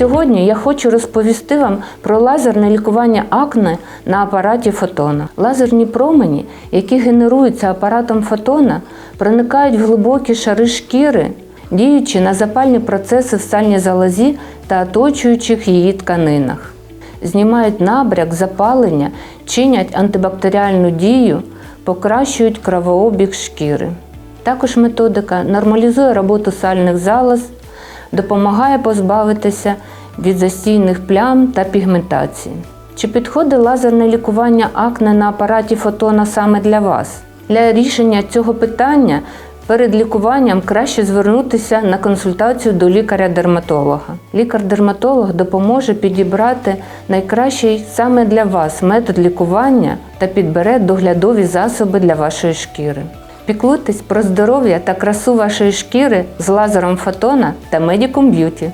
Сьогодні я хочу розповісти вам про лазерне лікування акне на апараті фотона. Лазерні промені, які генеруються апаратом фотона, проникають в глибокі шари шкіри, діючи на запальні процеси в сальній залозі та оточуючих її тканинах. Знімають набряк, запалення, чинять антибактеріальну дію, покращують кровообіг шкіри. Також методика нормалізує роботу сальних залоз, допомагає позбавитися від застійних плям та пігментації. Чи підходить лазерне лікування акне на апараті фотона саме для вас? Для рішення цього питання перед лікуванням краще звернутися на консультацію до лікаря-дерматолога. Лікар-дерматолог допоможе підібрати найкращий саме для вас метод лікування та підбере доглядові засоби для вашої шкіри. Піклуйтесь про здоров'я та красу вашої шкіри з лазером фотона та Medicum Beauty.